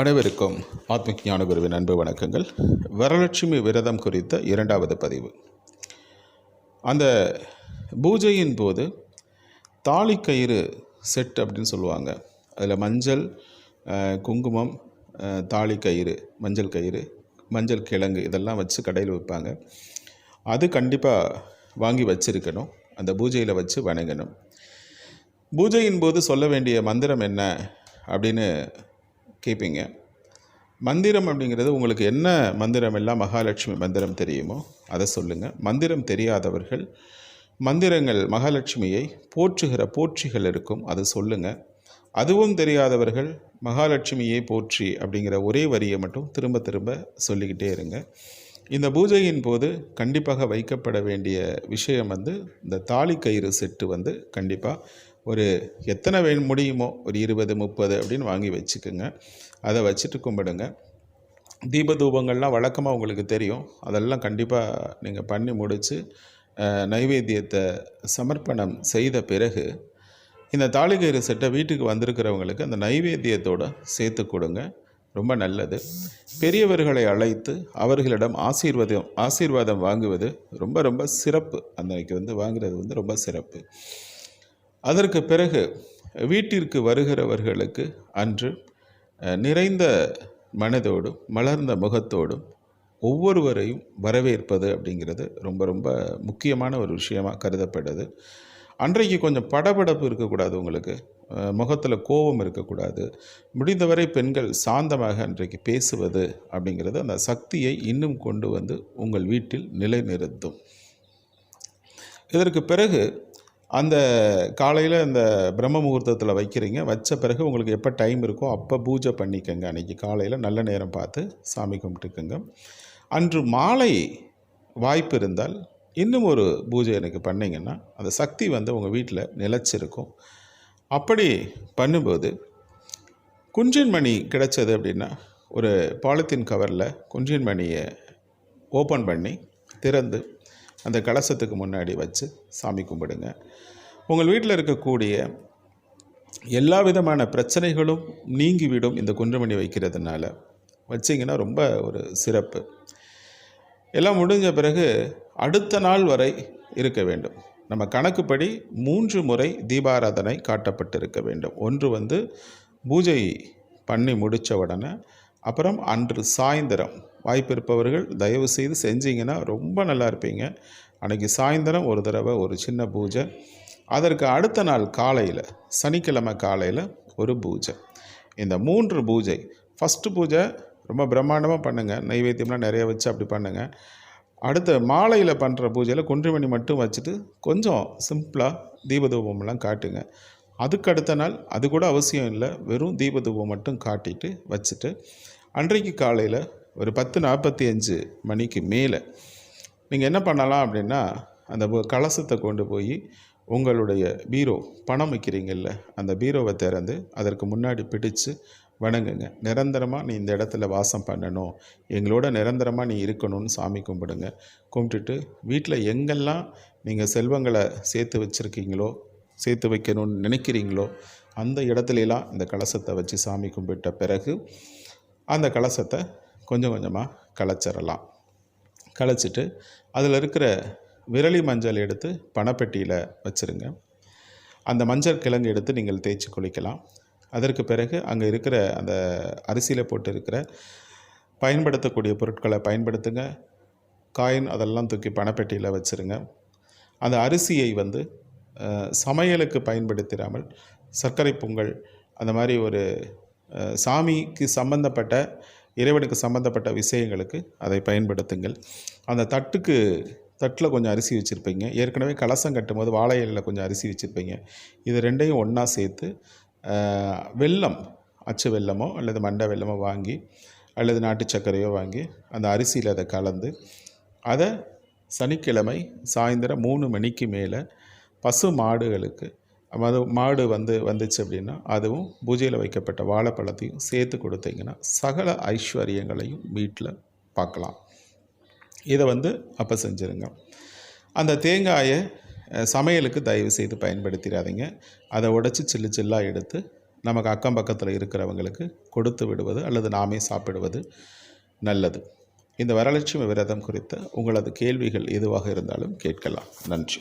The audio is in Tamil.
அனைவருக்கும் ஆத்ம ஞான குருவின் அன்பு வணக்கங்கள். வரலட்சுமி விரதம் குறித்த இரண்டாவது பதிவு. அந்த பூஜையின் போது தாலிக்கயிறு செட் அப்படின்னு சொல்லுவாங்க. அதில் மஞ்சள் குங்குமம் தாலி கயிறு மஞ்சள் கயிறு மஞ்சள் கிழங்கு இதெல்லாம் வச்சு கடையில் விற்பாங்க அது கண்டிப்பாக வாங்கி வச்சிருக்கணும். அந்த பூஜையில் வச்சு வணங்கணும். பூஜையின் போது சொல்ல வேண்டிய மந்திரம் என்ன அப்படின்னு கேட்பீங்க மந்திரம் அப்படிங்கிறது உங்களுக்கு என்ன மந்திரம் எல்லாம் மகாலட்சுமி மந்திரம் தெரியுமோ அதை சொல்லுங்கள் மந்திரம் தெரியாதவர்கள் மந்திரங்கள் மகாலட்சுமியை போற்றுகிற போற்றிகள் இருக்கும் அது சொல்லுங்கள் அதுவும் தெரியாதவர்கள் மகாலட்சுமியை போற்றி அப்படிங்கிற ஒரே வரியை மட்டும் திரும்ப திரும்ப சொல்லிக்கிட்டே இருங்க. இந்த பூஜையின் போது கண்டிப்பாக வைக்கப்பட வேண்டிய விஷயம் வந்து இந்த தாலி கயிறு செட்டு வந்து கண்டிப்பாக ஒரு எத்தனை வே முடியுமோ ஒரு இருபது முப்பது அப்படின்னு வாங்கி வச்சுக்கோங்க. அதை வச்சுட்டு கும்பிடுங்க. தீப தூபங்கள்லாம் வழக்கமாக உங்களுக்கு தெரியும். அதெல்லாம் கண்டிப்பாக நீங்கள் பண்ணி முடித்து நைவேத்தியத்தை சமர்ப்பணம் செய்த பிறகு இந்த தாளிகயிறு செட்டை வீட்டுக்கு வந்திருக்கிறவங்களுக்கு அந்த நைவேத்தியத்தோடு சேர்த்து கொடுங்க. ரொம்ப நல்லது. பெரியவர்களை அழைத்து அவர்களிடம் ஆசீர்வாதம் ஆசீர்வாதம் வாங்குவது ரொம்ப ரொம்ப சிறப்பு. அன்னைக்கு வந்து வாங்குறது வந்து ரொம்ப சிறப்பு. அதற்கு பிறகு வீட்டிற்கு வருகிறவர்களுக்கு அன்று நிறைந்த மனதோடும் மலர்ந்த முகத்தோடும் ஒவ்வொருவரையும் வரவேற்பது அப்படிங்கிறது ரொம்ப ரொம்ப முக்கியமான ஒரு விஷயமாக கருதப்படுது. அன்றைக்கு கொஞ்சம் படபடப்பு இருக்கக்கூடாது உங்களுக்கு. முகத்தில் கோபம் இருக்கக்கூடாது. முடிந்தவரை பெண்கள் சாந்தமாக அன்றைக்கு பேசுவது அப்படிங்கிறது அந்த சக்தியை இன்னும் கொண்டு வந்து உங்கள் வீட்டில் நிலைநிறுத்தும். இதற்கு பிறகு அந்த காலையில் அந்த பிரம்ம முகூர்த்தத்தில் வைக்கிறீங்க. வச்ச பிறகு உங்களுக்கு எப்போ டைம் இருக்கோ அப்போ பூஜை பண்ணிக்கோங்க. அன்றைக்கி காலையில் நல்ல நேரம் பார்த்து சாமி கும்பிட்டுக்குங்க. அன்று மாலை வாய்ப்பு இருந்தால் இன்னும் ஒரு பூஜை எனக்கு பண்ணிங்கன்னா அந்த சக்தி வந்து உங்கள் வீட்டில் நிலச்சிருக்கும். அப்படி பண்ணும்போது குஞ்சின் மணி கிடைச்சது அப்படின்னா ஒரு பாலித்தீன் கவரில் குஞ்சின் மணியை ஓப்பன் பண்ணி திறந்து அந்த கலசத்துக்கு முன்னாடி வச்சு சாமி கும்பிடுங்க. உங்கள் வீட்டில் இருக்கக்கூடிய எல்லா விதமான பிரச்சனைகளும் நீங்கிவிடும் இந்த குன்றமணி வைக்கிறதுனால. வச்சிங்கன்னா ரொம்ப ஒரு சிறப்பு. எல்லாம் முடிஞ்ச பிறகு அடுத்த நாள் வரை இருக்க வேண்டும். நம்ம கணக்குப்படி மூன்று முறை தீபாராதனை காட்டப்பட்டிருக்க வேண்டும். ஒன்று வந்து பூஜை பண்ணி முடித்த உடனே அப்புறம் அன்று சாயந்தரம் வாய்ப்பு இருப்பவர்கள் தயவு செய்து செஞ்சீங்கன்னா ரொம்ப நல்லா இருப்பீங்க அன்றைக்கி சாயந்தரம் ஒரு தடவை ஒரு சின்ன பூஜை. அதற்கு அடுத்த நாள் காலையில் சனிக்கிழமை காலையில் ஒரு பூஜை. இந்த மூன்று பூஜை ஃபஸ்ட்டு பூஜை ரொம்ப பிரம்மாண்டமாக பண்ணுங்கள் நைவேத்தியம்லாம் நிறைய வச்சு அப்படி பண்ணுங்கள் அடுத்த மாலையில் பண்ணுற பூஜையில் குன்றிமணி மட்டும் வச்சுட்டு கொஞ்சம் சிம்பிளாக தீபதூபம்லாம் காட்டுங்க. அதுக்கு அடுத்த நாள் அது கூட அவசியம் இல்லை. வெறும் தீபதூபம் மட்டும் காட்டிட்டு வச்சுட்டு அன்றைக்கு காலையில் ஒரு பத்து நாற்பத்தி அஞ்சு மணிக்கு மேலே நீங்கள் என்ன பண்ணலாம் அப்படின்னா அந்த கலசத்தை கொண்டு போய் உங்களுடைய பீரோ பணம் வைக்கிறீங்கல்ல அந்த பீரோவை திறந்து அதற்கு முன்னாடி பிடிச்சு வணங்குங்க. நிரந்தரமாக நீ இந்த இடத்துல வாசம் பண்ணணும். எங்களோட நிரந்தரமாக நீ இருக்கணும்னு சாமி கும்பிடுங்க. கும்பிட்டுட்டு வீட்டில் எங்கெல்லாம் நீங்கள் செல்வங்களை சேர்த்து வச்சுருக்கீங்களோ சேர்த்து வைக்கணும்னு நினைக்கிறீங்களோ அந்த இடத்துலலாம் இந்த கலசத்தை வச்சு சாமி கும்பிட்ட பிறகு அந்த கலசத்தை கொஞ்சம் கொஞ்சமாக கலைச்சிடலாம் கலைச்சிட்டு அதில் இருக்கிற விரலி மஞ்சள் எடுத்து பணப்பெட்டியில் வச்சுருங்க. அந்த மஞ்சள் கிழங்கு எடுத்து நீங்கள் தேய்ச்சி குளிக்கலாம். அதற்கு பிறகு அங்கே இருக்கிற அந்த அரிசியில் போட்டு இருக்கிற பயன்படுத்தக்கூடிய பொருட்களை பயன்படுத்துங்க. காயின் அதெல்லாம் தூக்கி பணப்பெட்டியில் வச்சுருங்க. அந்த அரிசியை வந்து சமையலுக்கு பயன்படுத்திடாமல் சர்க்கரை பொங்கல் அந்த மாதிரி ஒரு சாமிக்கு சம்பந்தப்பட்ட இறைவனுக்கு சம்பந்தப்பட்ட விஷயங்களுக்கு அதை பயன்படுத்துங்கள். அந்த தட்டுக்கு தட்டில் கொஞ்சம் அரிசி வச்சுருப்பீங்க. ஏற்கனவே கலசம் கட்டும்போது வாழை இலையில் கொஞ்சம் அரிசி வச்சுருப்பீங்க. இது ரெண்டையும் ஒன்றா சேர்த்து வெல்லம் அச்சு வெல்லமோ அல்லது மண்டை வெல்லமோ வாங்கி அல்லது நாட்டு சர்க்கரையோ வாங்கி அந்த அரிசியில் அதை கலந்து அதை சனிக்கிழமை சாயந்தரம் மூணு மணிக்கு மேலே பசு மாடுகளுக்கு அது மாடு வந்து வந்துச்சு அப்படின்னா அதுவும் பூஜையில் வைக்கப்பட்ட வாழைப்பழத்தையும் சேர்த்து கொடுத்தீங்கன்னா சகல ஐஸ்வர்யங்களையும் வீட்டில் பார்க்கலாம். இதை வந்து அப்போ செஞ்சுருங்க. அந்த தேங்காயை சமையலுக்கு தயவு செய்து பயன்படுத்திடாதீங்க அதை உடச்சி சில்லு சில்லாக எடுத்து நமக்கு அக்கம் பக்கத்தில் இருக்கிறவங்களுக்கு கொடுத்து விடுவது அல்லது நாமே சாப்பிடுவது நல்லது. இந்த வரலட்சுமி விரதம் குறித்த உங்களது கேள்விகள் எதுவாக இருந்தாலும் கேட்கலாம். நன்றி.